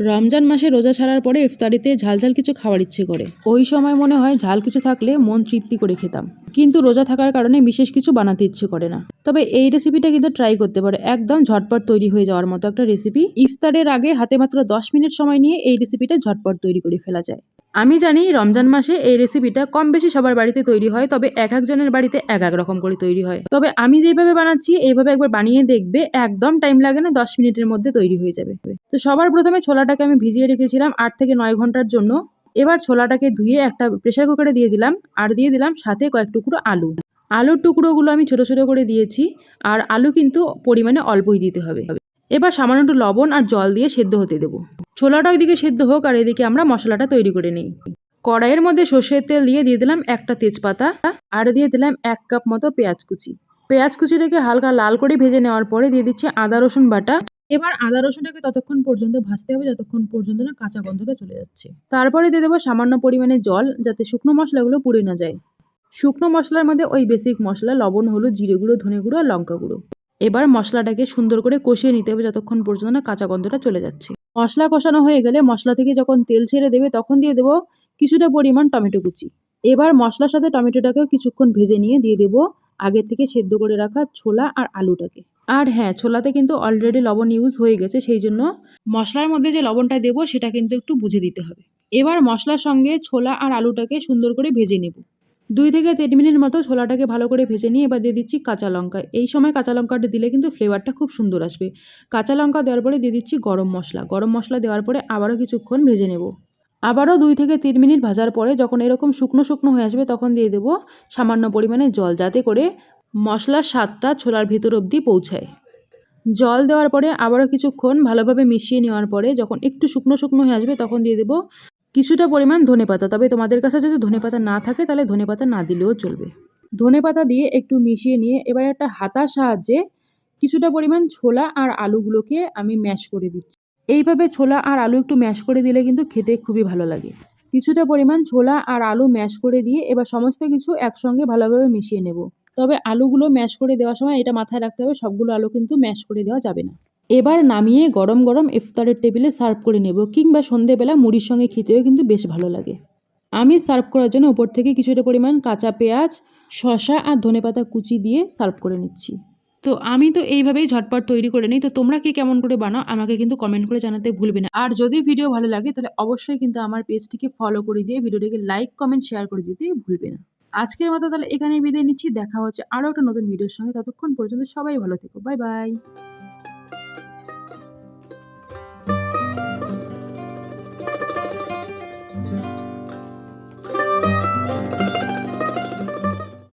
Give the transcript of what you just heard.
রমজান মাসে রোজা ছাড়ার পরে ইফতারিতে ঝাল ঝাল কিছু খাওয়ার ইচ্ছে করে। ওই সময় মনে হয় ঝাল কিছু থাকলে মন তৃপ্তি করে খেতাম। কিন্তু রোজা থাকার কারণে বিশেষ কিছু বানাতে ইচ্ছে করে না। তবে এই রেসিপিটা কিন্তু ট্রাই করতে পারে। একদম ঝটপট তৈরি হয়ে যাওয়ার মতো একটা রেসিপি ইফতারের আগে হাতে মাত্র দশ মিনিট সময় নিয়ে এই রেসিপিটা ঝটপট তৈরি করে ফেলা যায়। আমি জানি রমজান মাসে এই রেসিপিটা কম বেশি সবার বাড়িতে তৈরি হয়, তবে এক একজনের বাড়িতে এক এক রকম করে তৈরি হয়। তবে আমি যেভাবে বানাচ্ছি, এইভাবে একবার বানিয়ে দেখবে, একদম টাইম লাগে না, দশ মিনিটের মধ্যে তৈরি হয়ে যাবে। তো সবার প্রথমে ছোলাটাকে আমি ভিজিয়ে রেখেছিলাম আট থেকে নয় ঘণ্টার জন্য। এবার ছোলাটাকে ধুয়ে একটা প্রেশার কুকারে দিয়ে দিলাম, আর দিয়ে দিলাম সাথে কয়েক টুকরো আলু। আলুর টুকরোগুলো আমি ছোট ছোট করে দিয়েছি, আর আলু কিন্তু পরিমাণে অল্পই দিতে হবে। এবার সামান্য একটু লবণ আর জল দিয়ে সেদ্ধ হতে দেবো। ছোলাটা ওইদিকে সেদ্ধ হোক আর এদিকে আমরা মশলাটা তৈরি করে নিই। কড়াইয়ের মধ্যে সর্ষের তেল দিয়ে দিয়ে দিলাম একটা তেজপাতা আর দিয়ে দিলাম এক কাপ মতো পেঁয়াজ কুচি। পেঁয়াজ কুচিটাকে হালকা লাল করে ভেজে নেওয়ার পরে দিয়ে দিচ্ছি আদা, রসুন বাটা। এবার আদা, রসুনটাকে ততক্ষণ পর্যন্ত ভাজতে হবে, যতক্ষণ পর্যন্ত না কাঁচা গন্ধটা চলে যাচ্ছে। তারপরে দিয়ে দেবো সামান্য পরিমাণে জল যাতে শুকনো মশলাগুলো পুড়ে না যায়। শুকনো মশলার মধ্যে ওই বেসিক মশলা, লবণ, হলুদ, জিরে গুঁড়ো, ধনে গুঁড়ো আর লঙ্কা গুঁড়ো। এবার মশলাটাকে সুন্দর করে কষিয়ে নিতে হবে, যতক্ষণ পর্যন্ত না কাঁচা গন্ধটা চলে যাচ্ছে। মশলা কষানো হয়ে গেলে মশলা থেকে যখন তেল ছেড়ে দেবে তখন দিয়ে দেবো কিছুটা পরিমাণ টমেটো কুচি। এবার মশলার সাথে টমেটোটাকেও কিছুক্ষণ ভেজে নিয়ে দিয়ে দেবো আগে থেকে সেদ্ধ করে রাখা ছোলা আর আলুটাকে। আর হ্যাঁ ছোলাতে কিন্তু অলরেডি লবণ ইউজ হয়ে গেছে, সেই জন্য মশলার মধ্যে যে লবণটা দেবো সেটা কিন্তু একটু বুঝে দিতে হবে। এবার মশলার সঙ্গে ছোলা আর আলুটাকে সুন্দর করে ভেজে নেব। দুই থেকে তিন মিনিট মতো ছোলাটাকে ভালো করে ভেজে নিয়ে এবার দিয়ে দিচ্ছি কাঁচা লঙ্কা। এই সময় কাঁচা লঙ্কাটা দিলে কিন্তু ফ্লেভারটা খুব সুন্দর আসবে। কাঁচা লঙ্কা দেওয়ার পরে দিয়ে দিচ্ছি গরম মশলা। গরম মশলা দেওয়ার পরে আবারও কিছুক্ষণ ভেজে নেব। আবারও দুই থেকে তিন মিনিট ভাজার পরে যখন এরকম শুকনো শুকনো হয়ে আসবে তখন দিয়ে দেবো সামান্য পরিমাণে জল যাতে করে মশলার স্বাদটা ছোলার ভেতর অবধি পৌঁছায়। জল দেওয়ার পরে আবারও কিছুক্ষণ ভালোভাবে মিশিয়ে নেওয়ার পরে যখন একটু শুকনো শুকনো হয়ে আসবে তখন দিয়ে দেবো কিছুটা পরিমাণ ধনেপাতা তবে তোমাদের কাছে যদি ধনেপাতা না থাকে তাহলে ধনেপাতা না দিলেও চলবে। ধনেপাতা দিয়ে একটু মিশিয়ে নিয়ে এবার একটা হাতার সাহায্যে কিছুটা পরিমাণ ছোলা আর আলুগুলোকে আমি ম্যাশ করে দিচ্ছি। এইভাবে ছোলা আর আলু একটু ম্যাশ করে দিলে কিন্তু খেতে খুবই ভালো লাগে। কিছুটা পরিমাণ ছোলা আর আলু ম্যাশ করে দিয়ে এবার সমস্ত কিছু একসঙ্গে ভালোভাবে মিশিয়ে নেব। তবে আলুগুলো ম্যাশ করে দেওয়ার সময় এটা মাথায় রাখতে হবে, সবগুলো আলু কিন্তু ম্যাশ করে দেওয়া যাবে না। এবার নামিয়ে গরম গরম ইফতারের টেবিলে সার্ভ করে নেব কিংবা সন্ধেবেলা মুড়ির সঙ্গে খেতেও কিন্তু বেশ ভালো লাগে। আমি সার্ভ করার জন্য উপর থেকে কিছুটা পরিমাণ কাঁচা পেঁয়াজ, শসা আর ধনেপাতা কুচি দিয়ে সার্ভ করে নিচ্ছি। তো আমি তো এইভাবেই ঝটপট তৈরি করে নিই। তো তোমরা কি কেমন করে বানাও আমাকে কিন্তু কমেন্ট করে জানাতে ভুলবে না। আর যদি ভিডিও ভালো লাগে তাহলে অবশ্যই কিন্তু আমার পেজটিকে ফলো করে দিয়ে ভিডিওটিকে লাইক, কমেন্ট, শেয়ার করে দিতে ভুলবে না। আজকের মতো তাহলে এখানেই বিদায় নিচ্ছি। দেখা হচ্ছে আরও একটা নতুন ভিডিওর সঙ্গে। ততক্ষণ পর্যন্ত সবাই ভালো থেকো। Bye bye.